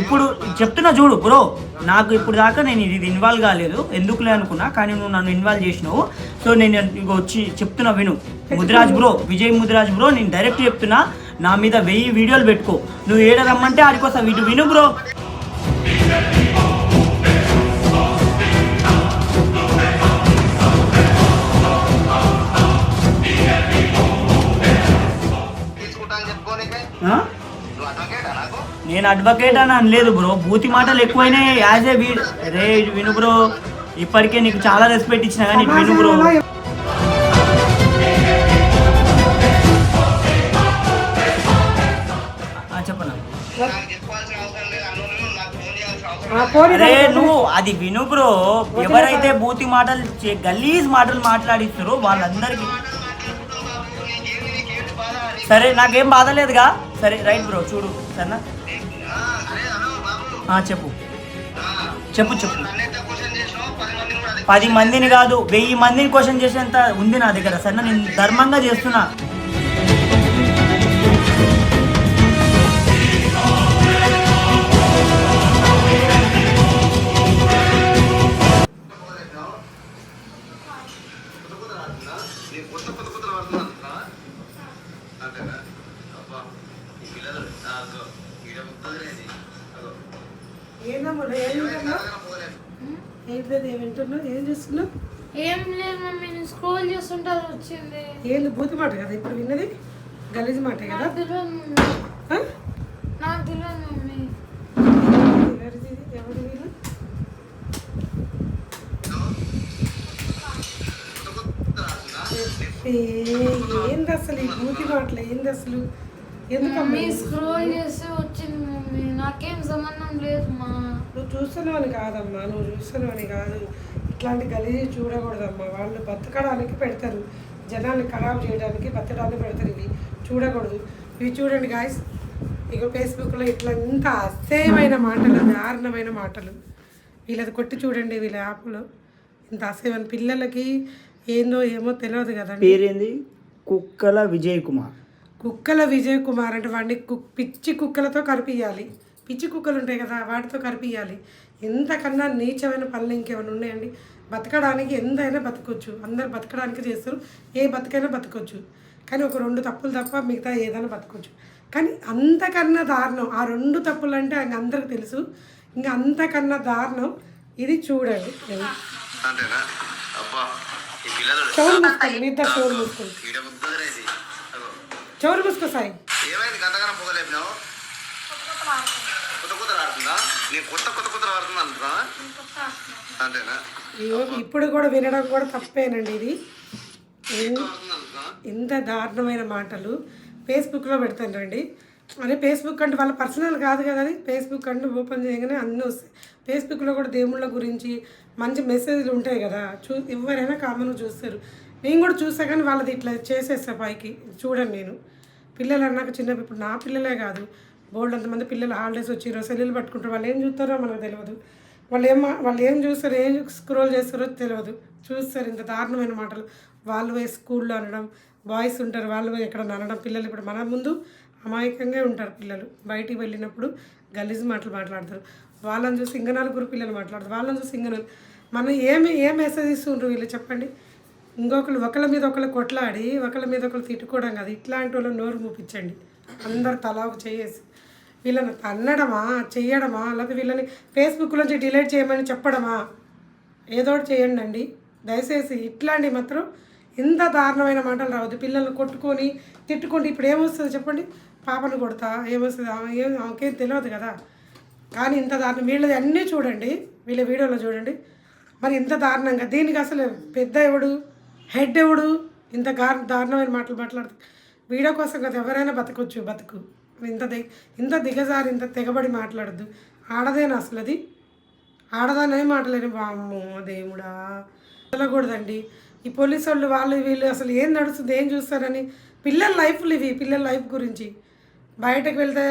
ఇప్పుడు చెప్తున్నా చూడు బ్రో నాకు ఇప్పుడు దాకా నేను ఇది ఇన్వాల్వ్ కాలేదు. ఎందుకులే అనుకున్నా కానీ నువ్వు నన్ను ఇన్వాల్వ్ చేసినావు. సో నేను వచ్చి చెప్తున్నా విను. ముదిరాజ్ బ్రో విజయ్ ముదిరాజ్ బ్రో నేను డైరెక్ట్ చెప్తున్నా నా మీద వెయ్యి వీడియోలు పెట్టుకో. నువ్వు ఏడ రమ్మంటే ఆడికోసం వీటి విను బ్రో తీసుకుంటా నేను అడ్వకేట్ అని అనలేదు బ్రో బూతి మాటలు ఎక్కువైనాయి యాజ్ ఏ వీడ్ రే విను బ్రో ఇప్పటికే నీకు చాలా రెస్పెక్ట్ ఇచ్చిన కానీ విను బ్రో అరే నువ్వు అది విను బ్రో ఎవరైతే బూతి మాటలు గలీజ్ మాటలు మాట్లాడిస్తారో వాళ్ళందరికీ. సరే నాకేం బాధ లేదుగా. సరే రైట్ బ్రో చూడు. సరేనా? చెప్పు. చెప్పు చెప్పు. పది మందిని కాదు వెయ్యి మందిని క్వశ్చన్ చేసేంత ఉంది నా దగ్గర. సరే నేను ధర్మంగా చేస్తున్నా. ఏంటది ఏం చేస్తున్నావు? ఏం లేదు మమ్మీ నేను స్క్రోల్ చేస్తుంటే అది వచ్చింది. ఏంది బూతి మాట కదా ఇప్పుడు విన్నది? గలీజ్ మాటే కదా? నాకు తెలియదు మమ్మీ. ఆ? నాకు తెలియదు మమ్మీ. ఎవరిది ఇది? ఎవరు వీళ్ళు? ఏ, ఏంది అసలు ఈ బూతి మాటలు? ఏంది అసలు? ఎందుకమ్మా మమ్మీ స్క్రోల్ చేస్తే నాకేం సంబంధం లేదు మా. నువ్వు చూస్తున్నావు అని కాదమ్మా నువ్వు చూస్తున్నావు అని కాదు. ఇట్లాంటి గలీజీ చూడకూడదమ్మా. వాళ్ళు బతకడానికి పెడతారు. జనాల్ని ఖరాబ్ చేయడానికి బతకడానికి పెడతారు ఇవి. చూడకూడదు. ఇవి చూడండి గాయస్ ఇక ఫేస్బుక్లో ఇట్లా ఇంత అసహ్యమైన మాటలు దారుణమైన మాటలు. వీళ్ళది కొట్టి చూడండి వీళ్ళ యాప్లో. ఇంత అసహ్యమైన పిల్లలకి ఏందో ఏమో తెలియదు కదండి. పేరేంది? కుక్కల విజయ్ కుమార్. కుక్కల విజయ్ కుమార్ అంటే వాడిని కు పిచ్చి కుక్కలతో కరిపియాలి పిచ్చి కుక్కలు ఉంటాయి కదా వాటితో కరిపియాలి ఎంతకన్నా నీచమైన పనులు ఇంకేమైనా ఉన్నాయండి? బతకడానికి ఎంతైనా బతకొచ్చు. అందరు బతకడానికి చేస్తారు. ఏ బతకైనా బతకొచ్చు. కానీ ఒక రెండు తప్పులు తప్ప మిగతా ఏదైనా బతకొచ్చు. కానీ అంతకన్నా దారుణం ఆ రెండు తప్పులు అంటే ఇంక అందరికి తెలుసు. ఇంకా అంతకన్నా దారుణం ఇది చూడండి. మూసుకోండి మూసుకోండి. అదో చెవులు మూసుకో సాయి ఏమైంది? గంటగానం పొగలేపినావు కొత్త కొత్త ఆడుతుందా? నేను కొత్త కొత్త కొత్త ఆడుతున్నా అంటున్నా? అంతేనా? ఇగో ఇప్పుడు కూడా వినడం కూడా తప్పేనండి ఇది. ఎంత దారుణమైన మాటలు. ఫేస్బుక్లో పెడతానండి అదే ఫేస్బుక్ అంటే వాళ్ళ పర్సనల్ కాదు కదా అది. ఫేస్బుక్ అంటే ఓపెన్ చేయగానే అన్నీ వస్తాయి. ఫేస్బుక్లో కూడా దేవుళ్ళ గురించి మంచి మెసేజ్లు ఉంటాయి కదా. చూ ఎవరైనా కామన్గా చూస్తారు. నేను కూడా చూసా కానీ వాళ్ళది ఇట్లా చేసేస్తా పైకి. చూడండి నేను. పిల్లలు అన్నాక చిన్న ఇప్పుడు నా పిల్లలే కాదు. బోల్డ్ అంతమంది పిల్లలు హాలిడేస్ వచ్చిరో సెల్లులు పట్టుకుంటారు. వాళ్ళు ఏం చూస్తారో మనకు తెలియదు వాళ్ళు ఏం వాళ్ళు ఏం చూస్తారో ఏం స్క్రోల్ చేస్తారో తెలియదు చూస్తారు ఇంత దారుణమైన మాటలు. వాళ్ళు పోయి స్కూల్లో అనడం బాయ్స్ ఉంటారు వాళ్ళు పోయి ఎక్కడ అనడం. పిల్లలు ఇప్పుడు మన ముందు అమాయకంగా ఉంటారు పిల్లలు. బయటికి వెళ్ళినప్పుడు గలీజ్ మాటలు మాట్లాడతారు. వాళ్ళని చూసి ఇంక నలుగురు పిల్లలు మాట్లాడతారు. వాళ్ళని చూసి ఇంక మనం ఏమి ఏం మెసేజ్ ఇస్తుంటారు వీళ్ళు చెప్పండి? ఇంకొకరు ఒకళ్ళ మీద ఒకళ్ళు కొట్లాడి ఒకళ్ళ మీద ఒకళ్ళు తిట్టుకోవడం కాదు. ఇట్లాంటి వాళ్ళు నోరు మూపించండి. అందరు తలా ఒక చేసి వీళ్ళని తన్నడమా చేయడమా లేకపోతే వీళ్ళని ఫేస్బుక్ నుంచి డిలీట్ చేయమని చెప్పడమా? ఏదో చేయండి అండి దయచేసి ఇట్లాంటి మాత్రం ఇంత దారుణమైన మాటలు రావద్దు. పిల్లల్ని కొట్టుకొని తిట్టుకుంటే ఇప్పుడు ఏమొస్తుంది చెప్పండి? పాపను కొడతా ఏమొస్తుంది? ఏం ఆమెకేం తెలియదు కదా. కానీ ఇంత దారుణం వీళ్ళది అన్నీ చూడండి. వీళ్ళ వీడియోలో చూడండి. మరి ఇంత దారుణంగా దీనికి అసలు పెద్ద ఎవడు? హెడ్ ఎవడు? ఇంత గార్ దారుణమైన మాటలు మాట్లాడుతూ వీడియో కోసం కదా ఎవరైనా బతకొచ్చు బతుకు. ఇంత ది ఇంత దిగజారి ఇంత తెగబడి మాట్లాడద్దు. ఆడదేనా అసలు అది? ఆడదానే మాటలేని బామ్మో దేవుడా. వెళ్ళకూడదండి. ఈ పోలీసు వాళ్ళు వాళ్ళు వీళ్ళు అసలు ఏం నడుస్తుంది ఏం చూస్తారని పిల్లల లైఫ్లు ఇవి పిల్లల లైఫ్ గురించి. బయటకు వెళ్తే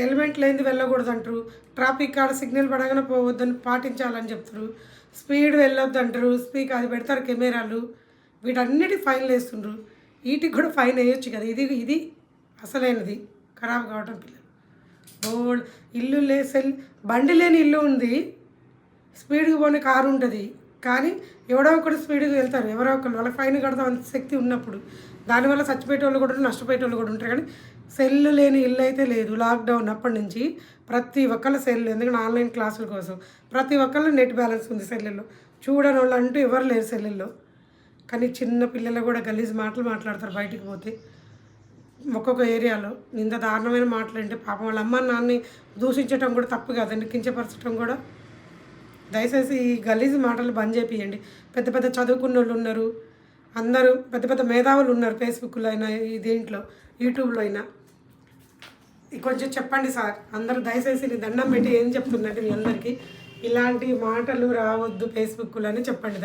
హెల్మెట్ లేనిది వెళ్ళకూడదు అంటారు ట్రాఫిక్ కాడ సిగ్నల్ పడగానే పోవద్దని పాటించాలని చెప్తారు. స్పీడ్ వెళ్ళొద్దు అంటారు స్పీక్ అది పెడతారు కెమెరాలు. వీటన్నిటి ఫైన్లు వేస్తుండ్రు. వీటికి కూడా ఫైన్ వేయొచ్చు కదా. ఇది ఇది అసలైనది. ఖరాబ్ కావటం పిల్లలు. రోడ్ ఇల్లు లే సెల్ బండి లేని ఇల్లు ఉంది. స్పీడ్కి పోని కారు ఉంటుంది. కానీ ఎవడో ఒకడు స్పీడ్గా వెళ్తారు. ఎవరో ఒకరు వాళ్ళకి ఫైన్ కడతాం అంత శక్తి ఉన్నప్పుడు. దానివల్ల చచ్చిపోయే వాళ్ళు కూడా నష్టపోయే వాళ్ళు కూడా ఉంటారు. కానీ సెల్ లేని ఇల్లు అయితే లేదు. లాక్డౌన్ అప్పటి నుంచి ప్రతి ఒక్కళ్ళ సెల్ ఎందుకంటే ఆన్లైన్ క్లాసుల కోసం ప్రతి ఒక్కళ్ళ నెట్ బ్యాలెన్స్ ఉంది సెల్లుల్లో. చూడని వాళ్ళు అంటూ ఎవరు లేరు సెల్లుల్లో. కానీ చిన్న పిల్లలు కూడా గలీజ్ మాటలు మాట్లాడతారు బయటికి పోతే. ఒక్కొక్క ఏరియాలో ఇంత దారుణమైన మాటలు అంటే పాపం వాళ్ళ అమ్మ నాన్నని దూషించడం కూడా తప్పు కాదండి కించపరచడం కూడా. దయచేసి ఈ గలీజ్ మాటలు బంద్ చేపియండి. పెద్ద పెద్ద చదువుకున్న వాళ్ళు ఉన్నారు అందరూ పెద్ద పెద్ద మేధావులు ఉన్నారు ఫేస్బుక్లో అయినా ఈ దీంట్లో యూట్యూబ్లో అయినా. కొంచెం చెప్పండి సార్ అందరూ దయచేసి నీ దండం పెట్టి ఏం చెప్తున్నట్టు మీ అందరికీ? ఇలాంటి మాటలు రావద్దు ఫేస్బుక్లో అని చెప్పండి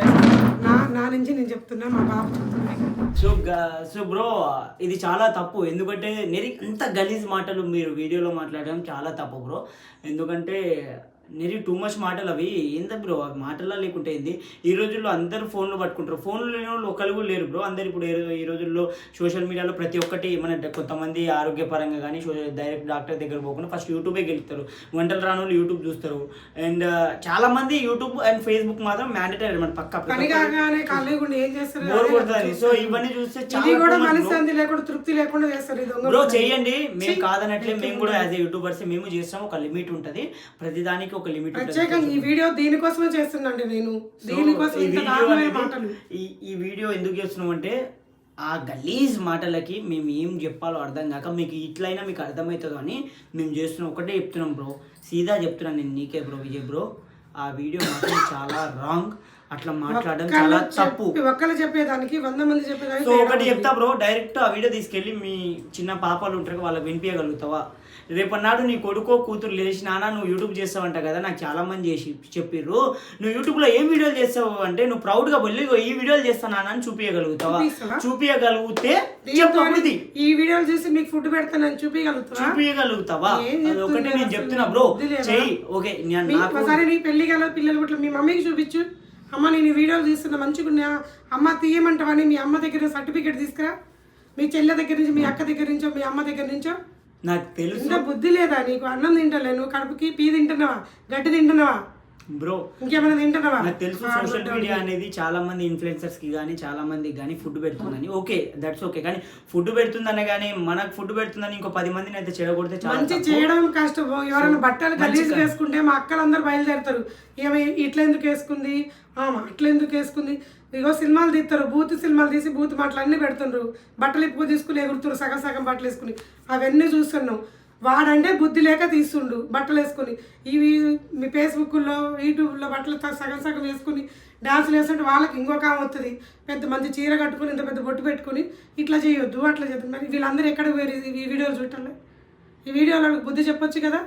నా నా నుంచి నేను చెప్తున్నా మా బాబు చెప్తున్నాను సో సో బ్రో ఇది చాలా తప్పు. ఎందుకంటే నెరి అంత గలీజ్ మాటలు మీరు వీడియోలో మాట్లాడడం చాలా తప్పు బ్రో ఎందుకంటే నెరి టూ మచ్ మాటలు అవి. ఏందా బ్రో? అవి మాటల్లో లేకుంటే ఏంది? ఈ రోజుల్లో అందరూ ఫోన్లు పట్టుకుంటారు. ఫోన్లు లేని వాళ్ళు ఒకరు కూడా లేరు బ్రో. అందరు ఇప్పుడు ఈ రోజుల్లో సోషల్ మీడియాలో ప్రతి ఒక్కటి మన కొంతమంది ఆరోగ్యపరంగా కానీ డైరెక్ట్ డాక్టర్ దగ్గర పోకుండా ఫస్ట్ యూట్యూబే గెలుస్తారు. వంటలు రాని వాళ్ళు యూట్యూబ్ చూస్తారు. అండ్ చాలా మంది యూట్యూబ్ అండ్ ఫేస్బుక్ మాత్రం మ్యాండేటరీ మన పక్క సో. ఇవన్నీ చూస్తే లేకుండా తృప్తి లేకుండా చేస్తారు బ్రో. చేయండి మేము చెయ్యి. కాదనట్లే మేము కూడా యాజ్ ఏ యూట్యూబర్స్ మేము చేస్తాం. ఒక లిమిట్ ఉంటది. ప్రతిదానికి ఒక లిమిట్ ప్రత్యేకంగా ఈ వీడియో దీనికోసమే చేస్తున్నాండి నేను. దీనికోసం ఈ ఇంత వీడియో దారుణమైన అనేది- మాటలు. ఈ ఈ వీడియో ఎందుకు చేస్తున్నాం అంటే ఆ గలీజ్ మాటలకి మేము ఏం చెప్పాలో అర్థం కాక మీకు ఇట్లయినా మీకు అర్థమవుతుందో అని మేము చేస్తున్నాం ఒకటే చెప్తున్నాం బ్రో. సీదా చెప్తున్నాను నేను నీకే బ్రో విజయ్ బ్రో. ఆ వీడియో మాత్రం చాలా రాంగ్ అట్లా మాట్లాడడం చాలా తప్పు. ఒక్కళ్ళు చెప్పేదానికి వంద మంది చెప్పేదానికి సో ఒకటి. చెప్తా బ్రో డైరెక్ట్ ఆ వీడియో తీసుకెళ్ళి మీ చిన్న పాపాలు ఉంటారు వాళ్ళకి వినిపించగలుగుతావా? రేపన్నాడు నీ కొడుకో కూతురు లేచి నాన్న నువ్వు యూట్యూబ్ చేస్తావంట కదా నాకు చాలా మంది చేసి చెప్పిర్రు. నువ్వు యూట్యూబ్లో ఏం వీడియోలు చేస్తావు అంటే నువ్వు ప్రౌడ్గా వెళ్ళి "ఇగో ఈ వీడియోలు చేస్తాను అని చూపించగలుగుతావా? చూపించగలిగితే ఈ వీడియోలు చూసి మీకు ఫుడ్ పెడతానని చూపించగలుగుతావా చూపించగలుగుతావా ఒకటి నేను? చెప్తున్నా బ్రో? చెయ్యి. ఓకే ఒకసారి నీ పెళ్ళి గల పిల్లలు కూడా మీ మమ్మీకి చూపించు. అమ్మ నేను వీడియోలు తీస్తున్నా మంచిగా అమ్మ తీయమంటావని మీ అమ్మ దగ్గర సర్టిఫికేట్ తీసుకురా. మీ చెల్లె దగ్గర నుంచి మీ అక్క దగ్గర నుంచో మీ అమ్మ దగ్గర నుంచో. నాకు తెలుసు. బుద్ధి లేదా నీకు? అన్నం తింటలే నువ్వు కడుపుకి పీ తింటున్నావా? గడ్డి తింటున్నావా? బ్రో ఇంకేమైనా తింటున్నావా? నాకు తెలుసు సోషల్ మీడియా అనేది చాలా మంది ఇన్ఫ్లుయెన్సర్స్కి కానీ చాలా మందికి కానీ ఫుడ్ పెడుతుందని. ఓకే దట్స్ ఓకే కానీ ఫుడ్ పెడుతుందనే కానీ మనకు ఫుడ్ పెడుతుందని ఇంకో పది మందిని అయితే చెడగొడితే చాలా మంచి. చేయడం కష్టం. ఎవరైనా బట్టలు మంచి గలీజ్ క- వేసుకుంటే మా అక్కలందరూ బయలుదేరుతారు. ఏమి ఇట్లా ఎందుకు వేసుకుంది? ఆమె అట్లా ఎందుకు వేసుకుంది? ఇగో సినిమాలు తీస్తారు బూత్ సినిమాలు తీసి బూత్ మాటలు అన్నీ పెడుతుండ్రు. బట్టలు ఎక్కువ తీసుకుని ఎగురుతున్నారు సగం సగం బట్టలు వేసుకుని. అవన్నీ చూస్తున్నాం. వాడంటే బుద్ధి లేక తీస్తుండు బట్టలు వేసుకుని. ఇవి మీ ఫేస్బుక్లో యూట్యూబ్లో బట్టలు సగం సగం వేసుకుని డాన్సులు వేస్తుంటే వాళ్ళకి ఇంకొక ఆమె వస్తుంది పెద్ద మంచి చీర కట్టుకుని ఇంత పెద్ద బొట్టు పెట్టుకుని ఇట్లా చేయొద్దు అట్లా చేద్దాం. మరి వీళ్ళందరూ ఎక్కడ పోయారు ఈ- వీడియోలు చూడాలి ఈ వీడియోలో బుద్ధి చెప్పొచ్చు కదా?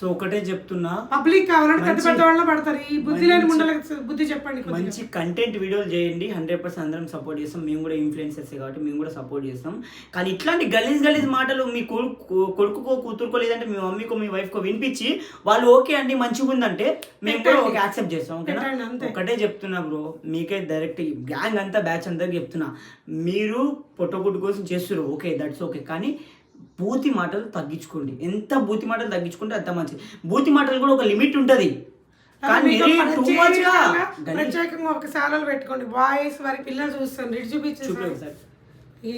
సో ఒకటే చెప్తున్నా పబ్లిక్ కావాలంటే పెద్ద మంచి- పెద్ద వాళ్ళ పడతారు. ఈ బుద్ధి లేని ముండలకు బుద్ధి చెప్పండి. మంచి కంటెంట్ వీడియోలు చేయండి. హండ్రెడ్ పర్సెంట్ అందరం సపోర్ట్ చేస్తాం. మేము కూడా ఇన్ఫ్లుయెన్సర్స్ కాబట్టి మేము కూడా సపోర్ట్ చేస్తాం. కానీ ఇట్లాంటి గలీజ్ గలీజ్ మాటలు మీ కొడుకు కొడుకుకో కూతురుకో లేదంటే మీ మమ్మీకో మీ వైఫ్కో వినిపించి వాళ్ళు ఓకే అండి మంచిగా ఉందంటే మేము కూడా. ఓకే యాక్సెప్ట్ చేస్తాం. ఓకేనా. ఒకటే చెప్తున్నా బ్రో మీకే డైరెక్ట్ గ్యాంగ్ అంతా బ్యాచ్ అంతా చెప్తున్నా. మీరు పొట్టగుడ్డు కోసం చేస్తున్నారు ఓకే దట్స్ ఓకే కానీ బూతి మాటలు తగ్గించుకోండి. ఎంత బూతి మాటలు తగ్గించుకుంటే అంత మంచిది. బూతి మాటలు కూడా ఒక లిమిట్ ఉంటుంది. ప్రత్యేకంగా ఒక శాలలు పెట్టుకోండి. బాయ్స్ వారి పిల్లలు చూస్తారు. ఇటు చూపించు చూపలేదు సార్.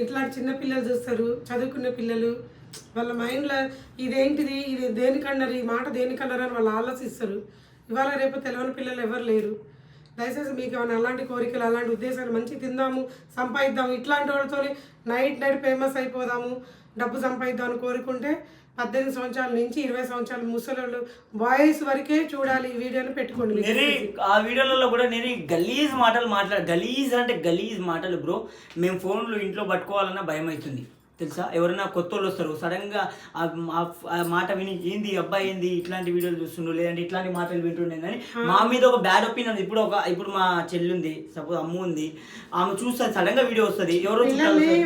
ఇట్లాంటి చిన్న పిల్లలు చూస్తారు. చదువుకున్న పిల్లలు. వాళ్ళ మైండ్లో ఇదేంటిది? ఇది దేనికన్నారు ఈ మాట దేనికన్నారు అని వాళ్ళు ఆలోచిస్తారు. ఇవాళ రేపు తెలియని పిల్లలు ఎవరు లేరు. దయచేసి మీకు ఏమైనా అలాంటి కోరికలు అలాంటి ఉద్దేశాలు మంచి తిందాము సంపాదిద్దాము ఇట్లాంటి వాళ్ళతో నైట్ నైట్ ఫేమస్ అయిపోదాము. డబ్బు సంపాదిద్దాం అని కోరుకుంటే పద్దెనిమిది సంవత్సరాల నుంచి ఇరవై సంవత్సరాల ముసలోళ్ళు బాయ్స్ వరకే చూడాలి ఈ వీడియోని పెట్టుకోండి ఆ వీడియోలలో కూడా నేను గలీజ్ మాటలు మాట్లాడ గలీజ్ అంటే గలీజ్ మాటలు బ్రో. మేము ఫోన్లు ఇంట్లో పట్టుకోవాలన్నా భయం అవుతుంది తెలుసా? ఎవరైనా కొత్త వాళ్ళు వస్తారు సడన్గా ఆ మాట విని ఏంది అబ్బాయి ఏంది ఇట్లాంటి వీడియోలు చూస్తుండు? లేదంటే ఇట్లాంటి మాటలు వింటుండేనని మా మీద ఒక బ్యాడ్ ఒపీనియన్ ఇప్పుడు ఒక ఇప్పుడు మా చెల్లి ఉంది సపోజ్ అమ్మ ఉంది ఆమె చూస్తుంది సడన్గా వీడియో వస్తుంది ఎవరో.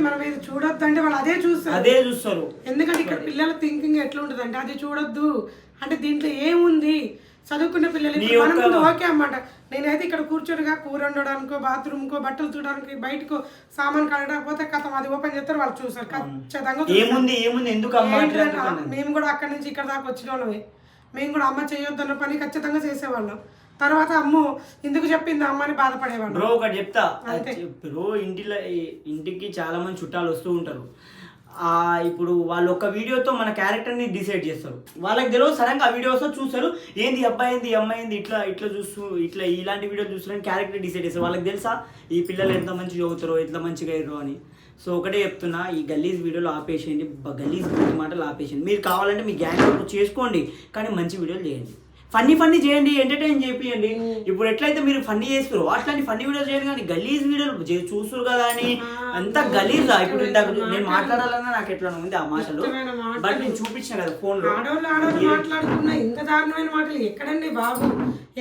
మనం ఇది చూడొద్దు అంటే వాళ్ళు అదే చూస్తారు. అదే చూస్తారు. ఎందుకంటే ఇక్కడ పిల్లల థింకింగ్ ఎట్లా ఉంటుంది అంటే అది చూడొద్దు. అంటే దీంట్లో ఏముంది? చదువుకున్న పిల్లలు మన ముందు ఓకే అన్నమాట. నేనైతే ఇక్కడ కూర్చోడుగా కూర వండడానికో బాత్రూమ్కో బట్టలు చూడడానికి బయటకు సామాన్ కడగకపోతే కథం. అది ఓపెన్ చేస్తారు వాళ్ళు చూసారు ఖచ్చితంగా. ఏముంది ఏముంది? ఎందుకు? మేము కూడా అక్కడి నుంచి ఇక్కడ దాకా వచ్చిన వాళ్ళమే మేము కూడా అమ్మ చేయొద్దన్న పని ఖచ్చితంగా చేసేవాళ్ళం. తర్వాత అమ్మ ఎందుకు చెప్పింది అమ్మ అని బ్రో ఒకటి చెప్తా. బ్రో ఇంటిలో ఇంటికి చాలా మంది చుట్టాలు వస్తూ ఉంటారు. ఇప్పుడు వాళ్ళు ఒక వీడియోతో మన క్యారెక్టర్ని డిసైడ్ చేస్తారు. వాళ్ళకి తెలియదు సడన్గా ఆ వీడియోస్ చూస్తారు ఏంది అబ్బాయింది అబ్బాయి ఏంది అమ్మాయి ఏంది ఇట్లా ఇట్లా చూస్తూ ఇట్లా ఇలాంటి వీడియో చూస్తున్నారని క్యారెక్టర్ డిసైడ్ చేస్తారు. వాళ్ళకి తెలుసా ఈ పిల్లలు ఎంత మంచిగా చదువుతారో ఎంత మంచిగా అయ్యారో అని. సో ఒకటే చెప్తున్నా ఈ గలీజ్ వీడియోలు ఆపేసేయండి గలీజ్ మాటలు ఆపేసేయండి. మీరు కావాలంటే మీ గ్యాంగ్ చేసుకోండి కానీ మంచి వీడియోలు చేయండి. ఫన్నీ ఫన్నీ చేయండి ఎంటర్టైన్ చేపియండి. ఇప్పుడు ఎట్లయితే మీరు ఫన్నీ చేస్తారు అట్లాంటి ఫన్నీ వీడియోస్ చేయండి కానీ గలీజ్ వీడియోలు చూస్తారు కదా అని. అంతా గలీజ్ ఇప్పుడు ఇందాక నేను మాట్లాడాలన్నా నాకు ఎట్లా ఉంది ఆ మాటలు. బట్ నేను చూపించిన కదా ఫోన్లో మాట్లాడుకున్న ఇంత దారుణమైన మాటలు ఎక్కడండి బాబు?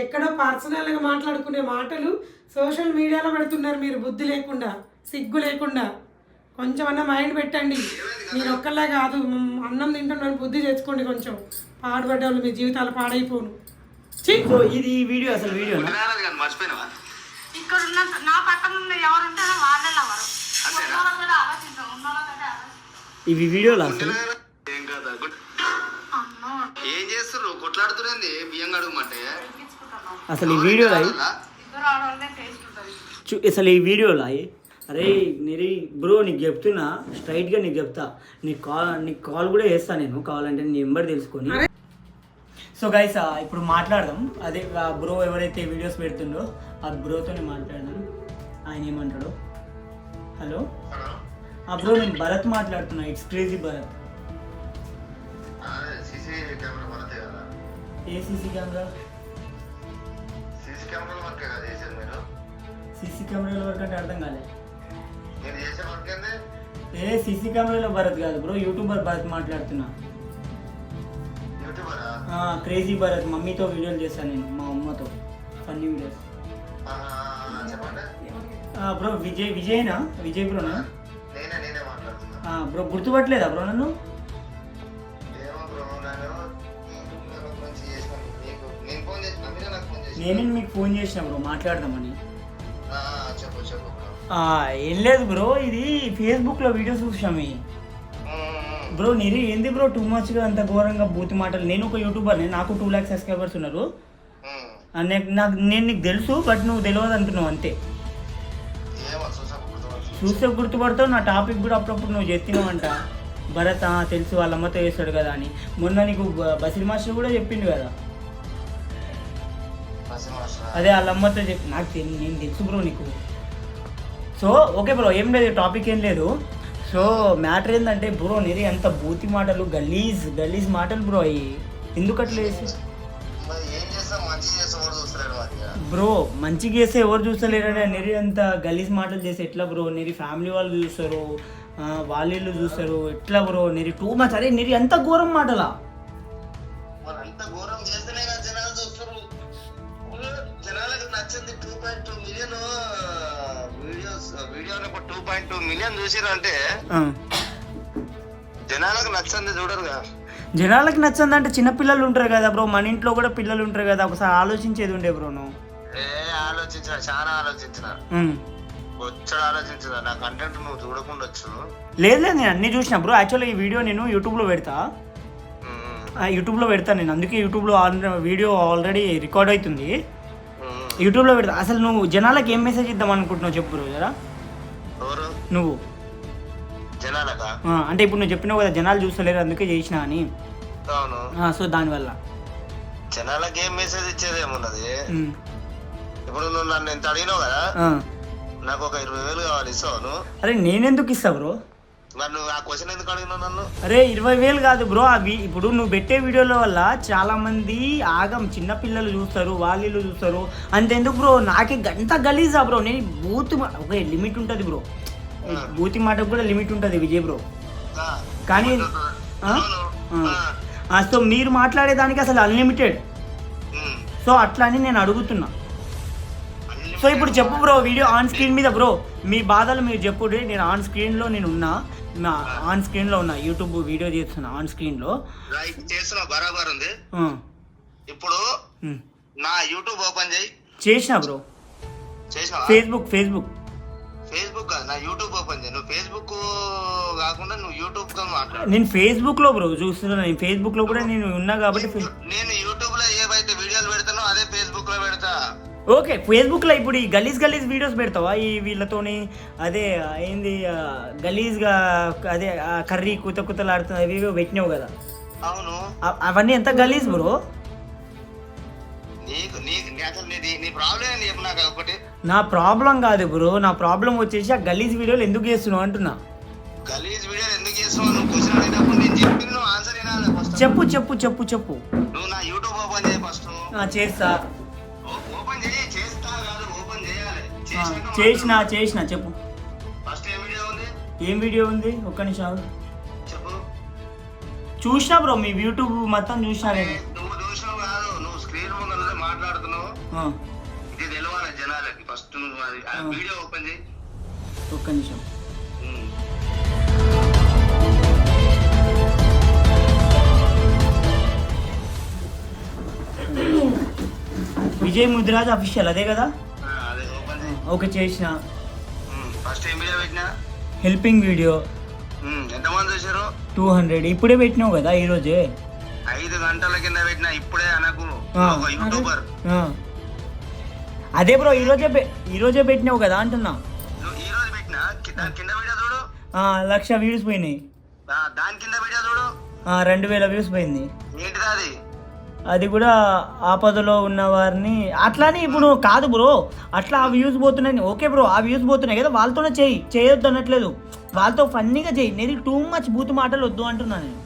ఎక్కడో పర్సనల్గా మాట్లాడుకునే మాటలు సోషల్ మీడియాలో పెడుతున్నారు మీరు బుద్ధి లేకుండా సిగ్గు లేకుండా. కొంచెం అన్న మైండ్ పెట్టండి. మీరు ఒక్కళ్ళే కాదు అన్నం తింటున్నాను బుద్ధి తెచ్చుకోండి కొంచెం. పాడుపడ్డ వాళ్ళు మీ జీవితాలు పాడైపోను! సో ఇది ఈ వీడియో అసలు వీడియో మర్చిపోయినావా ఇక్కడ ఉన్న నా పక్కన ఉన్న ఎవరుంటే వాళ్ళే ఎవరు ఆలోచించాం ఉన్నోళ్ళకంటే ఆలోచించాం. ఇవి వీడియోలు అసలు. ఏం కదా గుడ్ అన్నో ఏం చేస్తారు కొట్లాడుతురేంది? బియ్యం కడుగుమంటే. అసలు ఈ వీడియోలో చూ అసలు ఈ వీడియోలో అరే నేను బ్రో నీకు చెప్తున్నా స్ట్రైట్గా నీకు చెప్తా. నీకు కాల్ నీకు కాల్ కూడా చేస్తా నేను కావాలంటే నీ నెంబర్ తెలుసుకొని. సో గైస్ ఇప్పుడు మాట్లాడదాం. అదే బ్రో ఎవరైతే వీడియోస్ పెడుతుండో ఆ బ్రోతోనే మాట్లాడదాం. ఆయన ఏమంటాడు? హలో ఆ బ్రో నేను భరత్ మాట్లాడుతున్నా. ఇట్స్ క్రేజీ భరత్ ఏ సీసీ కెమెరా సీసీ కెమెరాల వరకు అంటే అర్థం కాలేదు ఏ సీసీ కెమెరాలో భరత్ కాదు బ్రో యూట్యూబర్ భరత్ మాట్లాడుతున్నా. క్రేజీ భరత్ మమ్మీతో వీడియోలు చేస్తాను నేను మా అమ్మతో ఫన్నీ వీడియోస్. బ్రో విజయ్ విజయ్నా? విజయ్ బ్రోనా? బ్రో గుర్తుపట్టలేదా బ్రో నన్ను? నేను మీకు ఫోన్ చేసిన బ్రో మాట్లాడదామని. ఏం లేదు బ్రో ఇది ఫేస్బుక్లో వీడియోస్ చూసాము బ్రో నేను ఏంది బ్రో టూ మచ్గా అంత ఘోరంగా బూతి మాటలు? నేను ఒక యూట్యూబర్ని నాకు టూ ల్యాక్స్ సబ్స్క్రైబర్స్ ఉన్నారు. నాకు నేను నీకు తెలుసు బట్ నువ్వు తెలియదు అంటున్నావు అంతే. చూస్తే గుర్తుపడతావు నా టాపిక్ కూడా అప్పుడప్పుడు నువ్వు చెప్తున్నావంట భరత్ ఆ, తెలుసు వాళ్ళ అమ్మతో చేస్తాడు కదా అని. మొన్న నీకు బ- బసిల్ మాస్టర్ కూడా చెప్పిండు కదా. అదే వాళ్ళ అమ్మతో చెప్పి నాకు నేను తెలుసు బ్రో నీకు. సో ఓకే బ్రో ఏం లేదు టాపిక్ ఏం లేదు. సో మ్యాటర్ ఏంటంటే బ్రో నీది అంత బూతి మాటలు గలీజ్ గలీజ్ మాటలు బ్రో అయ్యి. ఎందుకు అట్లా చేసి? మరి ఏం చేస్తాం? మంచి చేస్తాం కూడా చూస్తలేడు మరి బ్రో మంచిగా చేస్తే ఎవరు చూస్తలేరని నెరి అంత గలీజ్ మాటలు చేసి ఎట్లా బ్రో నెరి ఫ్యామిలీ వాళ్ళు చూస్తారు వాళ్ళు చూస్తారు ఎట్లా బ్రో నెరి టూ మచ్ అరే నెరి అంత ఘోరం మాటలా? పాయింట్ టూ మిలియన్ చూసిరంటే. జనాలకు నచ్చింది చూడరుగా. జనాలకి నచ్చందంటే చిన్న పిల్లలు ఉంటారు కదా బ్రో మన ఇంట్లో కూడా పిల్లలు ఉంటారు కదా ఒకసారి ఆలోచించేది ఉండే బ్రో నువ్వు. ఏ ఆలోచించిన చాలా ఆలోచించిన. వచ్చాడు ఆలోచించిన నా కంటెంట్ నువ్వు చూడకుండా వచ్చు. లేదు లేదు నేను అన్ని చూసిన బ్రో. యాక్చువల్లీ ఈ వీడియో నేను యూట్యూబ్లో పెడతా. యూట్యూబ్లో పెడతా నేను. అందుకే యూట్యూబ్లో వీడియో ఆల్రెడీ రికార్డ్ అవుతుంది. యూట్యూబ్లో పెడతా. అసలు నువ్వు జనాలకి ఏం మెసేజ్ ఇద్దాం అనుకుంటున్నావు చెప్పు ఎవరు నువ్వు? జనాలకా? ఆ, అంటే ఇప్పుడు నువ్వు చెప్పినావు కదా జనాలు చూస్తలేరు అందుకే చేసిన అని. అవును. ఆ, సో దానివల్ల జనాలకి ఏం మెసేజ్ ఇచ్చేది ఏమున్నది? ఉమ్. ఇప్పుడు నువ్వు నన్ను ఎంత అడిగినావు కదా ఆ. నాకు ఒక ఇరవై వేలు కావాలి ఇస్తావు నువ్వు అరే నేనెందుకు ఇస్తా బ్రో? మరి నువ్వు ఆ క్వశ్చన్ ఎందుకు అడిగినావు నన్ను? అరే ఇరవై వేలు కాదు బ్రో అవి ఇప్పుడు నువ్వు పెట్టే వీడియోల వల్ల చాలా మంది ఆగం చిన్న పిల్లలు చూస్తారు వాళ్ళు చూస్తారు. అంతెందుకు బ్రో నాకే గంట గలీజా బ్రో నేను బూత్ ఒక లిమిట్ ఉంటుంది బ్రో. బూతి మాటకు కూడా లిమిట్ ఉంటుంది విజయ్ బ్రో. కానీ సో మీరు మాట్లాడేదానికి అసలు అన్లిమిటెడ్. సో అట్లా అని నేను అడుగుతున్నా. సో ఇప్పుడు చెప్పు బ్రో వీడియో ఆన్ స్క్రీన్ మీద బ్రో మీ బాధలు మీరు చెప్పుడే నేను ఆన్ స్క్రీన్లో నేను ఉన్నా నా ఆన్ స్క్రీన్లో ఉన్నా యూట్యూబ్ వీడియో చేస్తున్నా ఆన్ స్క్రీన్లో చేస్తున్నావు బరాబర్ ఉంది. ఇప్పుడు. నా యూట్యూబ్ ఓపెన్ చేయి. చేసిన బ్రో. ఫేస్బుక్ ఫేస్బుక్ ఫేస్బుక్ కాదు నా యూట్యూబ్ ఓపెన్ చేయి. నువ్వు ఫేస్బుక్ కాకుండా నువ్వు యూట్యూబ్తో మాట్లాడు. నేను ఫేస్బుక్లో బ్రో చూస్తున్నా. నేను ఫేస్బుక్లో కూడా నేను ఉన్నా కాబట్టి నేను యూట్యూబ్లో ఏవైతే వీడియోలు పెడతానో అదే ఫేస్బుక్లో పెడతా. ఓకే ఫేస్బుక్లో ఇప్పుడు ఈ గలీజ్ గలీజ్ వీడియోస్ పెడతావా? ఈ వీళ్ళతోని అదే ఏంది గలీజ్గా అదే కర్రీ కుత కుతలాడుతున్న అవి ఇవి పెట్టినావు కదా? అవును. అవన్నీ ఎంత గలీజ్ బ్రో నీకు నీ నీ ప్రాబ్లం కాదు బ్రో నా ప్రాబ్లం వచ్చేసి ఆ గలీజ్ వీడియోలు ఎందుకు చేస్తున్నావు అంటున్నా. గలీజ్ వీడియోలు ఎందుకు చేస్తున్నావు? నువ్వు క్వశ్చన్ అడిగినప్పుడు నేను చెప్పింది నువ్వు ఆన్సర్ వినాలి ఫస్ట్ చెప్పు చెప్పు చెప్పు చెప్పు. నువ్వు నా యూట్యూబ్ ఓపెన్ చేయి ఫస్ట్ ఆ, చేస్తా. ఓపెన్ చేయి చేస్తా కాదు ఓపెన్ చేయాలి. చేసిన చేసిన చెప్పు. ఫస్ట్ ఏ వీడియో ఉంది? ఏం వీడియో ఉంది? ఒక్క నిమిషం. చెప్పు. చూసినా బ్రో మీ యూట్యూబ్ మొత్తం చూసినా నేను. నువ్వు చూసినావు కాదు నువ్వు స్క్రీన్ ముందు మాట్లాడుతున్నావు. తెలవాలి జనాలకి ఫస్ట్ నువ్వు అది ఆ ఆ. వీడియో ఓపెన్ చేయి ఒక్క నిమిషం ఉమ్. విజయ్ ముద్రాజ్ అఫీషియల్ అదే కదా ఆ, అదే ఓపెన్ చేయి ఓకే చేసిన. ఫస్ట్ ఏం వీడియో పెట్టినా హెల్పింగ్ వీడియో ఉమ్. ఎంతమంది చూసారు టూ హండ్రెడ్ ఇప్పుడే పెట్టినావు కదా ఈరోజే ఐదు గంటల కింద పెట్టినా ఇప్పుడే అనకు ఆ. ఒక యూట్యూబర్ ఆ. అదే బ్రో ఈరోజే ఈరోజే పెట్టినావు కదా అంటున్నా. లక్ష వ్యూస్ పోయినాయి. దాని కింద వీడియో చూడు. ఆ, రెండు వేల వ్యూస్ పోయింది. అది? అది కూడా ఆపదలో ఉన్న వారిని అట్లానే ఇప్పుడు కాదు బ్రో అట్లా ఆ వ్యూస్ పోతున్నాయి. ఓకే బ్రో ఆ వ్యూస్ పోతున్నాయి కదా వాళ్ళతోనే చెయ్యి చేయొద్దు అనట్లేదు వాళ్ళతో ఫన్నీగా చెయ్యి నేను టూ మచ్ బూత్ మాటలు వద్దు అంటున్నాను నేను.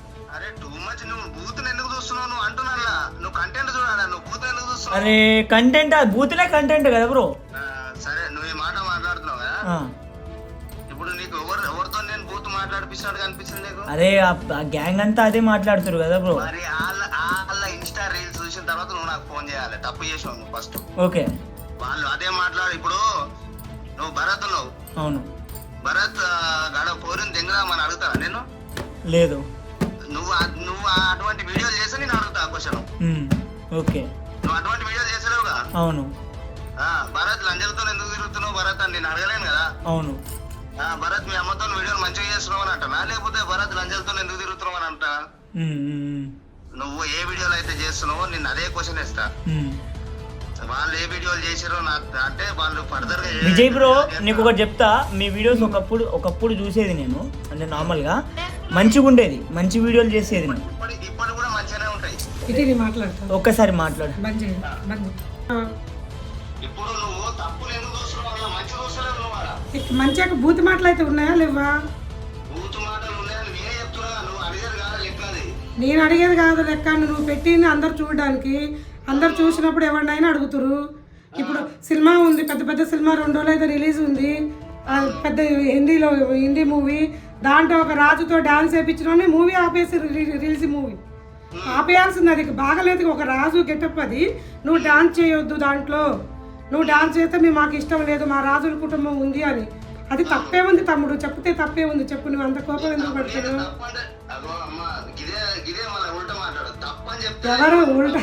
అరే కంటెంట్ బూత్లే కంటెంట్ కదా బ్రో సరే నువ్వు ఈ మాట మాట్లాడుతున్నావు కదా. ఇప్పుడు నీకు ఎవరు ఎవరితో నేను బూత్ మాట్లాడిపిస్తాడు కనిపిస్తుంది నీకు? అరే ఆ గ్యాంగ్ అంతా అదే మాట్లాడుతారు కదా బ్రో మరి వాళ్ళ వాళ్ళ ఇన్స్టా రీల్స్ చూసిన తర్వాత నువ్వు నాకు ఫోన్ చేయాలి. తప్పు చేసావు నువ్వు ఫస్ట్ ఓకే. వాళ్ళు అదే మాట్లాడు ఇప్పుడు నువ్వు భరత్ ఉన్నావు. అవును. భరత్ గడ పోరిని దింగరామని అడుగుతారా నేను లేదు. నువ్వు నువ్వు అటువంటి వీడియోలు చేస్తే నేను అడుగుతా క్వశ్చన్ ఓకే. అటువంటి వీడియోలు చేసలేవుగా అవును. ఆ, భరత్ లంజలతో ఎందుకు తిరుగుతున్నావు? భరత్ అని నేను అడగలేను కదా? అవును. ఆ, భరత్ మీ అమ్మతో వీడియోలు మంచిగా చేస్తున్నావు అని అంటానా లేకపోతే భరత్ లంజలతో ఎందుకు తిరుగుతున్నావు అని అంటానా నువ్వు ఏ వీడియోలు అయితే చేస్తున్నావో నేను అదే క్వశ్చన్ ఇస్తా. వాళ్ళు ఏ వీడియోలు చేసారో నాకు అంటే వాళ్ళు ఫర్దర్గా విజయ్ బ్రో నీకు ఒకటి చెప్తా. మీ వీడియోస్ ఒకప్పుడు ఒకప్పుడు చూసేది నేను. అంటే నార్మల్గా. మంచిగా ఉండేది మంచి వీడియోలు చేసేది ఇప్పుడు కూడా మంచిగానే మాట్లాడతాను ఒక్కసారి మాట్లాడు. బంద్ బంద్. ఇప్పుడు నువ్వు మంచి మంచిగా బూతి మాటలు అయితే ఉన్నాయా లేవా బూతు మాటలు ఉన్నాయని నేనే చెప్తున్నా నువ్వు అడిగేది కాదు లెక్క అది. నేను అడిగేది కాదు లెక్క నువ్వు పెట్టింది అందరు చూడడానికి. అందరు చూసినప్పుడు ఎవరినైనా అడుగుతురు. ఇప్పుడు సినిమా ఉంది పెద్ద పెద్ద సినిమా రెండు రోజులు అయితే రిలీజ్ ఉంది. ఆ పెద్ద హిందీలో హిందీ మూవీ. దాంట్లో ఒక రాజుతో డాన్స్ వేయించిన మూవీ ఆపేసి రిలీజ్ మూవీ. ఆపేయాల్సింది అది. బాగలేదు ఒక రాజు గెటప్ అది. నువ్వు డాన్స్ చేయొద్దు దాంట్లో. నువ్వు డాన్స్ చేస్తే మేము మాకు ఇష్టం లేదు మా రాజుల కుటుంబం ఉంది అని. అది తప్పే ఉంది తమ్ముడు చెప్తే తప్పే ఉంది. చెప్పు నువ్వు అంత కోపం ఎందుకు పడుతున్నావు చెప్తే ఎవరు ఉల్టా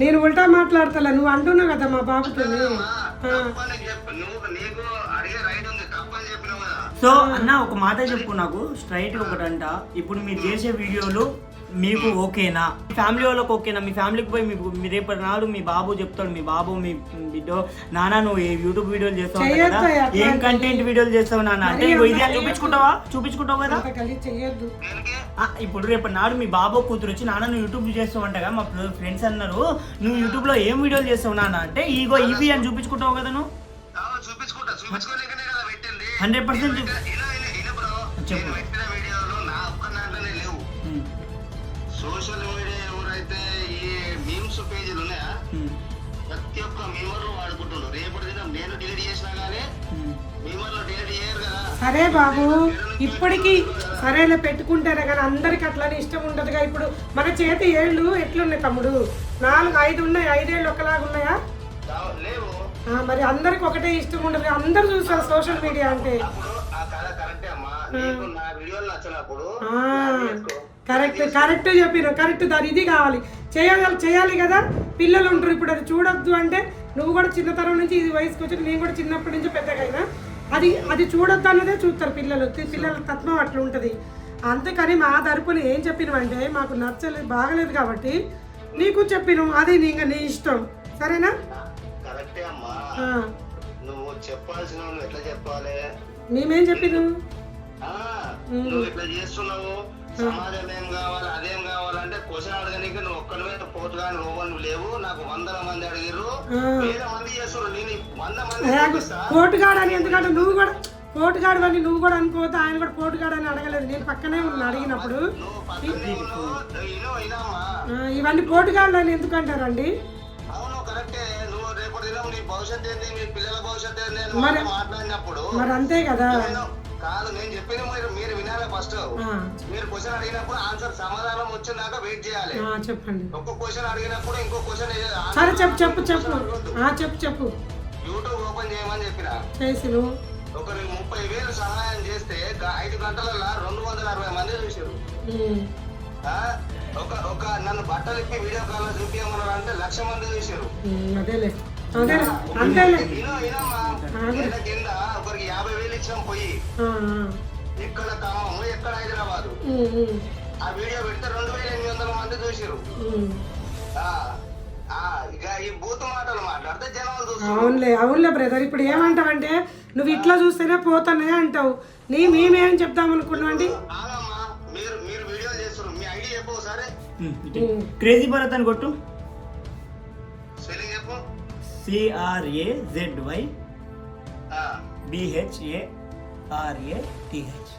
నేను ఉల్టా మాట్లాడతలే నువ్వు అంటున్నావు కదా మా బాబుతో అమ్మా, తప్పని చెప్పు. నువ్వు నీకు అడిగే రైట్ ఉంది. తప్పని చెప్పినావు కదా. సో అన్న ఒక మాట చెప్పు నాకు. స్ట్రైట్ ఒకటంట. ఇప్పుడు మీరు చేసే వీడియోలు మీకు ఓకేనా? ఫ్యామిలీ వాళ్ళకి ఓకేనా? మీ ఫ్యామిలీకి పోయి మీకు మీ రేపటి నాడు మీ బాబు చెప్తాడు మీ బాబు మీ బిడ్డో నాన్న నువ్వు ఏ యూట్యూబ్ వీడియోలు చేస్తావు కదా. ఏం కంటెంట్ వీడియోలు చేస్తావు నాన్న? అంటే ఇగో ఇది అని చూపించుకుంటావా? చూపించుకుంటావు కదా? ఇప్పుడు రేపు నాడు మీ బాబు కూతురు వచ్చి నాన్న నువ్వు యూట్యూబ్ చేస్తావు అంటగా మా ఫ్రెండ్స్ అన్నారు నువ్వు యూట్యూబ్లో ఏం వీడియోలు చేస్తావు నాన్న? అంటే ఇగో ఇవి అని చూపించుకుంటావు కదా నువ్వు? ఆ, చూపించుకుంటా. చూపించుకోలేకనే సోషల్ మీడియా ఎవరైతే ఈ మీమ్స్ పేజీలు ఉన్నాయా ప్రతి ఒక్క మీమర్లు వాడుకుంటున్నారు. రేపటి దినం నేను డిలీట్ చేసినా కానీ. మీమర్లు డిలీట్ చేయరు కదా. సరే బాబు ఇప్పటికీ సరేలే పెట్టుకుంటారే కానీ అందరికి అట్లానే ఇష్టం ఉండదుగా. ఇప్పుడు మన చేతి ఏళ్ళు ఎట్లున్నాయి తమ్ముడు? నాలుగు ఐదు ఉన్నాయి ఐదేళ్ళు ఒకలాగా ఉన్నాయా? మరి అందరికి ఒకటే ఇష్టం ఉండదు అందరు చూస్తారు సోషల్ మీడియా అంటే. కరెక్టే కరెక్ట్ చెప్పిన కరెక్ట్ దాని ఇది కావాలి. చేయాలి చేయాలి కదా. పిల్లలు ఉంటారు ఇప్పుడు అది చూడొద్దు అంటే నువ్వు కూడా చిన్నతనం నుంచి ఇది వయసుకి వచ్చి నేను కూడా చిన్నప్పటి నుంచి పెద్దగా అయినా అది అది చూడొద్దు అన్నదే చూస్తారు పిల్లలు. పిల్లల తత్వం అట్లా ఉంటుంది. అంతేకాని మా తరపున ఏం చెప్పినవంటే మాకు నచ్చలేదు బాగలేదు కాబట్టి నీకు చెప్పిను అది నీ ఇంకా నీ ఇష్టం. సరేనా? నువ్వు చెప్పాల్సిన ఎట్లా చెప్పాలి? మేమేం చెప్పిను ఆ, నువ్వు ఇట్లా చేస్తున్నావు? సమాజం ఏం కావాలి అదేం కావాలంటే క్వశ్చన్ అడగనీకి నువ్వు ఒక్కడివే పోటు కానీ నువ్వు నువ్వు లేవు నాకు వందల మంది అడిగిర్రు. వేల మంది చేస్తున్నారు నేను వంద మంది. పోటుగాడు అని ఎందుకంటే నువ్వు కూడా పోటుగాడు అని నువ్వు కూడా అనుకోవద్దు ఆయన కూడా పోటుగాడు అని అడగలేదు. నేను పక్కనే ఉన్నా అడిగినప్పుడు. ఇవన్నీ పోటుగాళ్ళు అని ఎందుకు అంటారండి అవును కరెక్టే. నువ్వు రేపటి దినం నీ భవిష్యత్తు ఏంది? మీ పిల్లల భవిష్యత్తు ఏంది? అని వాళ్ళు మాట్లాడినప్పుడు మరి అంతే కదా. కాదు నేను చెప్పిన మీరు మీరు వినాలి ఫస్ట్ మీరు క్వశ్చన్ అడిగినప్పుడు ఆన్సర్ సమాధానం వచ్చినాక వెయిట్ చేయాలి. చెప్పండి. ఒక్క క్వశ్చన్ అడిగినప్పుడు ఇంకో క్వశ్చన్ సరే చెప్పు చెప్పు చెప్పు. చెప్పు చెప్పు. యూట్యూబ్ ఓపెన్ చేయమని చెప్పిన. చేసి ఒకరికి ముప్పై వేలు సహాయం చేస్తే ఐదు గంటలలో రెండు వందల అరవై మంది చూసారు. ఒక ఒక నన్ను బట్టలు ఇప్పి వీడియో కాల్ చూపించమన్నారు అంటే లక్ష మంది చూసారు. అదేలే. ఒకరికి యాభై వేలు ఇచ్చాం పోయి. ఎక్కడ ఎక్కడ హైదరాబాదు ఆ. వీడియో పెడితే రెండు వేల ఎనిమిది వందల మంది చూసారు ఉమ్. ఆ, ఆ, ఇక ఈ బూతు మాటలు మాట్లాడితే జనాలు చూస్తారు అవునులే అవునులే బ్రదర్. ఇప్పుడు ఏమంటావంటే నువ్వు ఇట్లా చూస్తేనే పోతానే అంటావు. నీ మేమేం చెప్దాం అనుకున్నావు అండి ఆగమ్మా మీరు మీరు వీడియో చేస్తున్నారు. మీ ఐడి చెప్పు సరే క్రేజీ భరత్ అని కొట్టు. C R A Z Y ఆ, B H A R A T H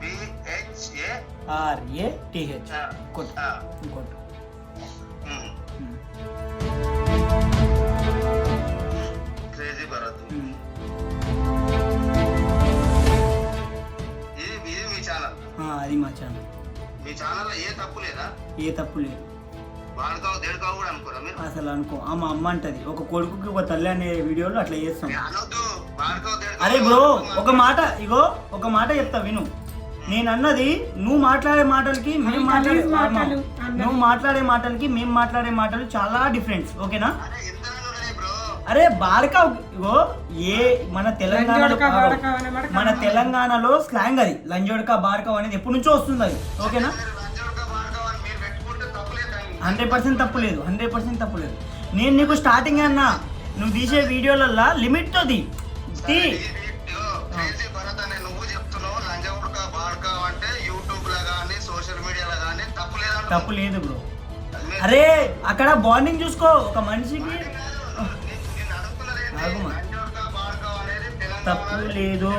B H A R A T H ఆ, కొట్టు ఆ, కొట్టు ఉమ్. క్రేజీ భరత్ ఉమ్. ఇది ఇది మీ ఛానల్ ఆ, అది మా ఛానల్ మీ ఛానల్లో ఏ తప్పు లేదా ఏ తప్పు లేదు అసలు అనుకో. ఆ మా అమ్మ అంటది ఒక కొడుకుకి ఒక తల్లి అనే వీడియోలో అట్లా చేస్తాం. అరే బ్రో ఒక మాట ఇగో ఒక మాట చెప్తా విను. నేను అన్నది నువ్వు మాట్లాడే మాటలకి మేము మాట్లాడే మాటలు నువ్వు మాట్లాడే మాటలకి మేము మాట్లాడే మాటలు చాలా డిఫరెన్స్ ఓకేనా? అరే బాడక ఇగో ఏ మన తెలంగాణలో మన తెలంగాణలో స్లాంగ్ అది. లంజోడక బాడక అనేది ఎప్పటి నుంచో వస్తుంది అది ఓకేనా? హండ్రెడ్ పర్సెంట్ తప్పు లేదు హండ్రెడ్ పర్సెంట్ తప్పు లేదు. నేను నీకు స్టార్టింగ్ అన్నా నువ్వు తీసే వీడియోలల్లో లిమిట్తో తీ. తప్పు లేదు బ్రో. అరే అక్కడ బాండింగ్ చూసుకో ఒక మనిషికి. తప్పు లేదు.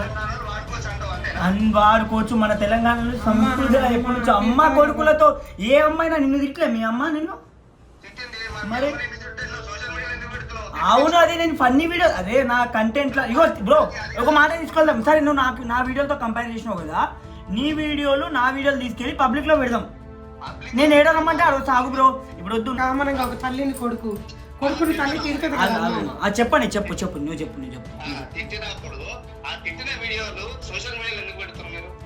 అని వాడుకోవచ్చు మన తెలంగాణలో సంస్కృతిలో ఎప్పటి నుంచో అమ్మ కొడుకులతో ఏ అమ్మాయినా నిన్ను తిట్లే మీ అమ్మ నిన్ను? మరి? అవును అది నేను ఫన్నీ వీడియో. అదే నా కంటెంట్ లా. ఇగో బ్రో ఒక మాట తీసుకెళ్దాం. సరే నువ్వు నాకు నా వీడియోతో కంపేర్ చేసినావు కదా. నీ వీడియోలు నా వీడియోలు తీసుకెళ్ళి పబ్లిక్లో పెడదాం. నేను ఏడో రమ్మంటే అడుగు సాగు బ్రో ఇప్పుడు వద్దు. కామనంగా ఒక తల్లిని కొడుకు. కొడుకుని తల్లి తిరుగుతుంది. ఆ చెప్పండి చెప్పు చెప్పు. నువ్వు చెప్పు నువ్వు చెప్పు. తిట్టినప్పుడు ఆ తిట్టిన వీడియోలు సోషల్ మీడియాలో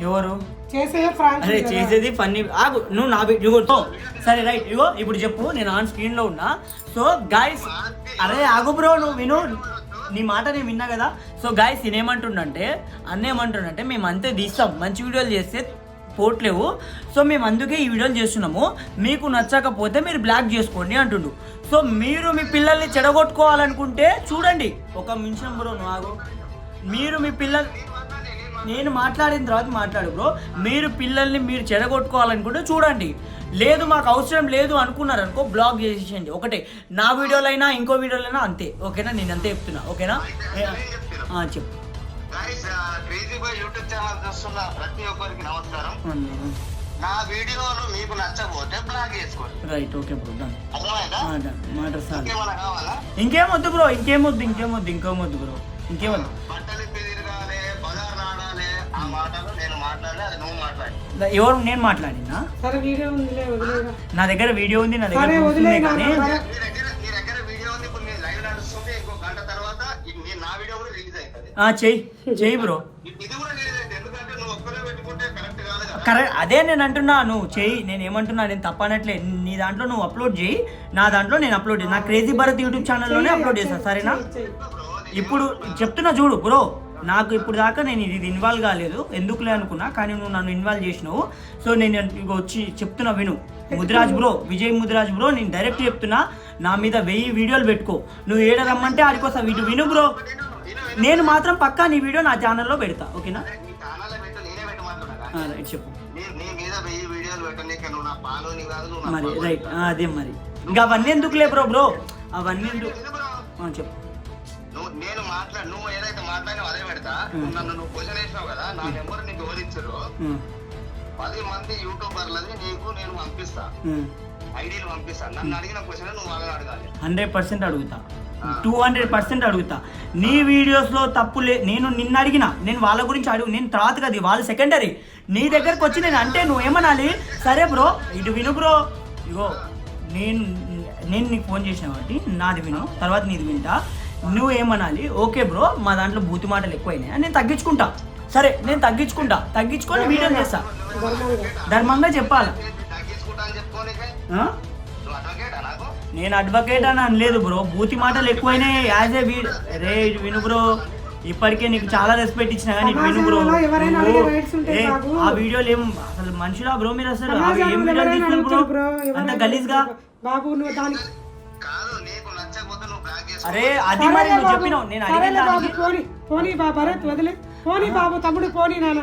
ఎవరు? చేసే ఫ్రాంక్ అరే చేసేది ఫన్నీ ఆగు నువ్వు నా ఇగో తో. సరే రైట్ ఇగో ఇప్పుడు చెప్పు నేను ఆన్ స్క్రీన్లో ఉన్నా. సో గాయస్ అరే ఆగు బ్రో నువ్వు విను. నీ మాట నేను విన్నా కదా. సో గాయస్ నేనేమంటుండంటే అన్న ఏమంటుండంటే మేము అంతే తీస్తాం. మంచి వీడియోలు చేస్తే పోట్లేవు. సో మేము అందుకే ఈ వీడియోలు చేస్తున్నాము. మీకు నచ్చకపోతే మీరు బ్లాక్ చేసుకోండి అంటుండు. సో మీరు మీ పిల్లల్ని చెడగొట్టుకోవాలనుకుంటే చూడండి. ఒక నిమిషం బ్రో నువ్వు ఆగు. మీరు మీ పిల్లలు నేను మాట్లాడిన తర్వాత మాట్లాడు బ్రో. మీరు పిల్లల్ని మీరు చెడగొట్టుకోవాలనుకుంటే చూడండి. లేదు మాకు అవసరం లేదు అనుకున్నారు అనుకో బ్లాగ్ చేసేయండి ఒకటే నా వీడియోలైనా ఇంకో వీడియోలైనా అంతే. ఓకేనా? నేను అంతే చెప్తున్నా. ఓకేనా? చెప్పు. ప్రతి ఒక్కరికి నమస్కారం. నా వీడియోలు మీకు నచ్చకపోతే బ్లాగ్ చేసుకోండి. రైట్ ఓకే బ్రో డన్ మాట సార్ ఇంకేం వద్దు బ్రో ఇంకేం వద్దు ఇంకేం వద్దు ఇంకేం వద్దు బ్రో ఇంకేం ఆడాలి ఆ మాటలు నేను మాట్లాడలే అది నువ్వు మాట్లాడి. ఎవరు నేను మాట్లాడినా సరే వీడియో ఉందిలే వదిలేగా నా దగ్గర వీడియో ఉంది నా దగ్గర సరే, proof ఉంది వదిలేయ్ కానీ నాన్న. మీ దగ్గర మీ దగ్గర వీడియో ఉంది ఇప్పుడు మీ లైవ్ నడుస్తుంది ఇంకో గంట తర్వాత ఇది మీ- నా వీడియో కూడా రిలీజ్ అవుతుంది ఆ, చెయ్యి చెయ్యి బ్రో. ఇది కూడా రిలీజ్ అవుతుంది ఎందుకంటే నువ్వు ఒక్కరే పెట్టుకుంటే కరెక్ట్ కాదు కదా. కరెక్ట్ అదే నేను అంటున్నా నువ్వు చెయ్యి నేను ఏమంటున్నా నేను తప్పనట్లే. నీ నీ దాంట్లో నువ్వు అప్లోడ్ చేయి నా దాంట్లో నేను అప్లోడ్ చేయి నా క్రేజీ భరత్ యూట్యూబ్ ఛానల్లోనే అప్లోడ్ చేస్తాను సరేనా? ఇప్పుడు చెప్తున్నా చూడు బ్రో. నాకు ఇప్పుడు దాకా నేను ఇది ఇన్వాల్వ్ కాలేదు. ఎందుకులే అనుకున్నా కానీ నువ్వు నన్ను ఇన్వాల్వ్ చేసినావు. సో నేను వచ్చి చెప్తున్నా విను. ముదిరాజ్ బ్రో విజయ్ ముదిరాజ్ బ్రో నేను డైరెక్ట్ చెప్తున్నా నా మీద వెయ్యి వీడియోలు పెట్టుకో. నువ్వు ఏడ రమ్మంటే ఆడికోసా వీటి విను బ్రో. నేను మాత్రం పక్కా నీ వీడియో నా ఛానల్లో పెడతా ఓకేనా? చెప్పు. మరి. రైట్ అదే మరి. ఇంకా అవన్నీ ఎందుకులే బ్రో బ్రో? అవన్నీ ఎందుకు? చెప్పు. నేను మాట్లాడు నువ్వు ఏదైతే మాట్లాడినా అదే పెడతా. నన్ను నువ్వు క్వశ్చన్ వేసినావు కదా నా నెంబర్ నీకు ఎవరిచ్చారు పది మంది యూట్యూబర్లది నీకు నేను పంపిస్తా. ఐడీలు పంపిస్తా. నన్ను అడిగిన క్వశ్చన్ నువ్వు వాళ్ళని అడగాలి. హండ్రెడ్ పర్సెంట్ అడుగుతా. టూ హండ్రెడ్ పర్సెంట్ అడుగుతా. నీ వీడియోస్లో తప్పు లే నేను నిన్ను అడిగిన నేను వాళ్ళ గురించి అడుగు నేను తర్వాత కదా వాళ్ళు సెకండరీ నీ దగ్గరకు వచ్చి నేను అంటే నువ్వు ఏమనాలి? సరే బ్రో ఇటు విను బ్రో. ఇగో నేను నేను నీకు ఫోన్ చేసిన కాబట్టి నాది విను తర్వాత నీది వింటా. నువ్వు ఏమనాలి ఓకే బ్రో మా దాంట్లో బూతి మాటలు ఎక్కువైనాయి? నేను తగ్గించుకుంటా. సరే నేను తగ్గించుకుంటా. తగ్గించుకొని వీడియో చేస్తా. ధర్మంగా. చెప్పాలా? నేను అడ్వకేట్ అని అనలేదు బ్రో. బూతి మాటలు ఎక్కువైనాయి యాజ్ ఏ రే విను బ్రో. ఇప్పటికే నీకు చాలా రెస్పెక్ట్ ఇచ్చిన కానీ విను బ్రో. ఆ వీడియోలు ఏం అసలు మనుషులా బ్రో మీరు అసలు? ఏం వీడియోలు బ్రో? అంత గలీజ్గా. బాబు నువ్వు దానికి అరే అది మరి నువ్వు చెప్పినావు. నేను సరేలే అడిగిన బాబు దానికి పోనీ పోనీ బా భరత్ వదిలే. పోనీ బాబు తమ్ముడు పోనీ నాన్న.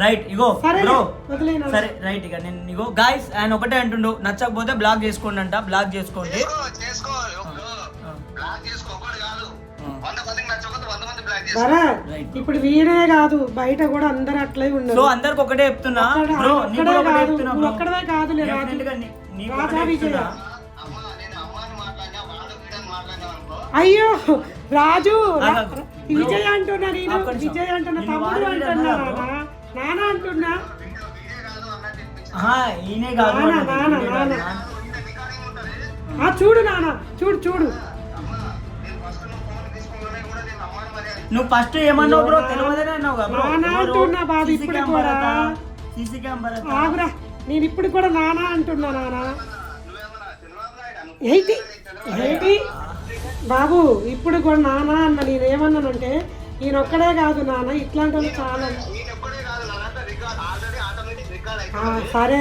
రైట్ ఇగో సరేలే, బ్రో వదిలేయ్ నాన్న. సరే రైట్ ఇక నేను ఇగో గాయస్ ఆయన ఒకటే అంటుండు నచ్చకపోతే బ్లాక్ చేసుకోండి అంట బ్లాక్ చేసుకోండి. చేసుకో చేసుకో బ్లాక్ చేసుకో ఒకటి కాదు. వంద మందికి నచ్చకపోతే వంద మంది బ్లాక్ చేసుకో. భరత్ Right. ఇప్పుడు వీడే కాదు బయట కూడా అందరు అట్లే సో ఉన్నారు అందరికి ఒకటే చెప్తున్నా. ఒక్కడే- బ్రో నీకు ఒక్కడే ఒకటే కాదు, చెప్తున్నా నువ్వు బ్రో ఒక్కడే కాదులే రాజు. Definitely గా నీ- నీకు రాజా ఒకటే విజయ. చెప్తున్నా. అయ్యో రాజు. విజయ్ అంటున్నా నేను. విజయ్ అంటున్నా తమ్ముడు అంటున్నా? నాన్న అంటున్నా. చూడు నాన్న చూడు చూడు. నేను నువ్వు నేను ఫస్ట్ ఏమన్నావు బ్రో? తెలియదనే అన్నావు ఇప్పుడు కూడా. ఆగురా నేను ఇప్పుడు కూడా నానా అంటున్నా అను ఏంటి? ఏంటి? బాబు ఇప్పుడు కూడా నానా అన్న నేను ఏమన్నానంటే ఈయన ఒక్కడే కాదు నాన్న ఇట్లాంటి వాళ్ళు చాలా సరే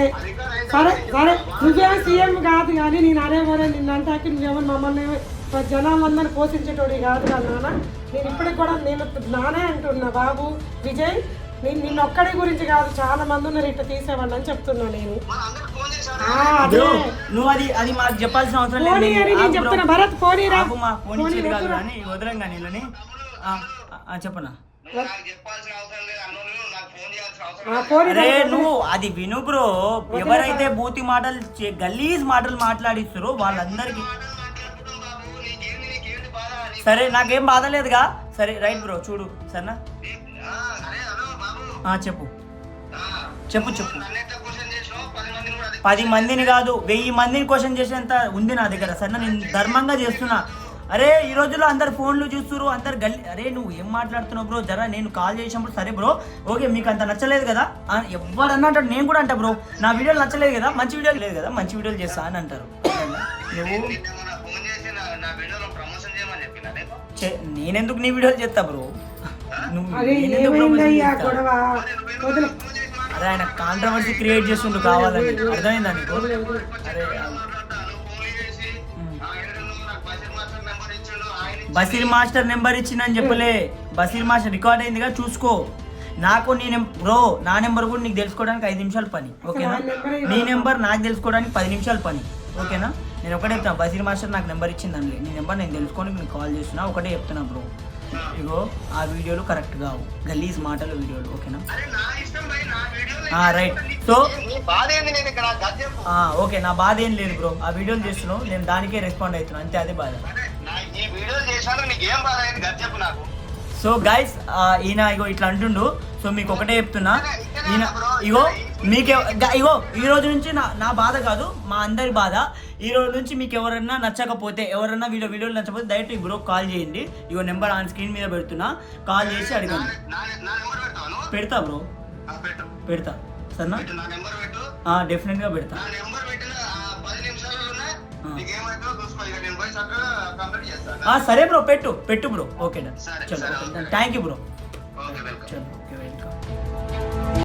సరే సరే నువ్వేం సీఎం కాదు కానీ నేను అరే మరే నిన్నంటాకి నువ్వేమో మమ్మల్ని జనాలందరినీ పోషించేటోడి కాదు కదా నాన్న నేను ఇప్పటికి కూడా నేను నానే అంటున్నా బాబు విజయ్ నేను నిన్న ఒక్కడి గురించి కాదు చాలా మంది ఉన్నారు ఇట్లా తీసేవాడిని అని చెప్తున్నా నేను. బ్రో నువ్వు అది అది మాకు చెప్పాల్సిన అవసరం పోనీ లేదు అని నేను. చెప్తున్నా. భరత్ పోనీ రా. మా ఫోన్ పోనీ ఇచ్చేది కాదు. కానీ వదలం కానీ వీళ్ళని. ఆ, ఆ, చెప్పనా? నువ్వు నాకు చెప్పాల్సిన అవసరం లేదు. అన్నోళ్ళు నాకు ఫోన్ చేయాల్సిన అవసరం ఆ, లేదు. పోనీ అరే భరత్ నువ్వు అది విను బ్రో ఎవరైతే బూతి మాటలు చే- గలీజ్ మాటలు మాట్లాడిస్తారో వాళ్ళందరికీ. బాబు. బాధ? సరే నాకేం బాధ లేదుగా. సరే రైట్ బ్రో చూడు. సరేనా? నీ- చెప్పు. చెప్పు చెప్పు. పది మందిని కాదు వెయ్యి మందిని క్వశ్చన్ చేసేంత ఉంది నా దగ్గర. సరే నేను ధర్మంగా చేస్తున్నా. అరే ఈ రోజుల్లో అందరు ఫోన్లు చూస్తున్నారు అందరు గల్లి అరే నువ్వు ఏం మాట్లాడుతున్నావు బ్రో? జరా నేను కాల్ చేసినప్పుడు సరే బ్రో ఓకే మీకు అంత నచ్చలేదు కదా? ఎవడన్నా అంటాడు నేను కూడా అంటా బ్రో. నా వీడియోలు నచ్చలేదు కదా? మంచి వీడియోలు లేదు కదా? మంచి వీడియోలు చేస్తా అని అంటారు. నువ్వు? నేనెందుకు నీ వీడియోలు చేస్తా బ్రో? అరే ఆయన కాంట్రవర్సీ క్రియేట్ చేస్తుండు కావాలని అర్థమైందా నీకు అరే మాట్లాడతాను ఫోన్ చేసి ఆయన నువ్వు నాకు? బషీర్ మాస్టర్ నెంబర్ ఇచ్చిండు ఆయన బసీర్ మాస్టర్ నెంబర్ ఇచ్చిందని చెప్పలే. బసీర్ మాస్టర్ రికార్డ్ అయిందిగా చూసుకో. నాకు నీ బ్రో నా నెంబర్ కూడా నీకు తెలుసుకోవడానికి ఐదు నిమిషాల పని ఓకేనా? నీ నెంబర్ నాకు తెలుసుకోవడానికి పది నిమిషాల పని ఓకేనా? నేను ఒకటే చెప్తాను బసీర్ మాస్టర్ నాకు నెంబర్ ఇచ్చిందండి. నీ నెంబర్ నేను తెలుసుకోవడానికి నీకు కాల్ చేస్తున్నా ఒకటే చెప్తున్నా బ్రో. ఇగో ఆ వీడియోలు కరెక్ట్ కావు. గలీజ్ మాటలు వీడియోలు ఓకేనా? రైట్. సో ఓకే నా బాధ ఏం లేదు బ్రో. ఆ వీడియోలు చేస్తున్నావు నేను దానికే రెస్పాండ్ అవుతున్నాను అంతే అదే బాధ. సో గైస్ ఈయన ఇగో ఇట్లా అంటుండు. సో మీకు ఒకటే చెప్తున్నా. ఈయన ఇగో మీకే ఇగో ఈ రోజు నుంచి నా నా బాధ కాదు మా అందరి బాధ. ఈ రోజు నుంచి మీకు ఎవరన్నా నచ్చకపోతే ఎవరన్నా వీడియో వీడియోలు నచ్చకపోతే డైరెక్ట్ ఈ బ్రో కాల్ చేయండి. ఇగో నెంబర్ ఆన్ స్క్రీన్ మీద పెడుతున్నా. కాల్ చేసి అడగండి. పెడతా బ్రో. పెడతా. సరేనా? డెఫినెట్గా పెడతా. సరే బ్రో పెట్టు. పెట్టు బ్రో. ఓకే డన్ చలో. Thank you bro. Okay welcome. చలో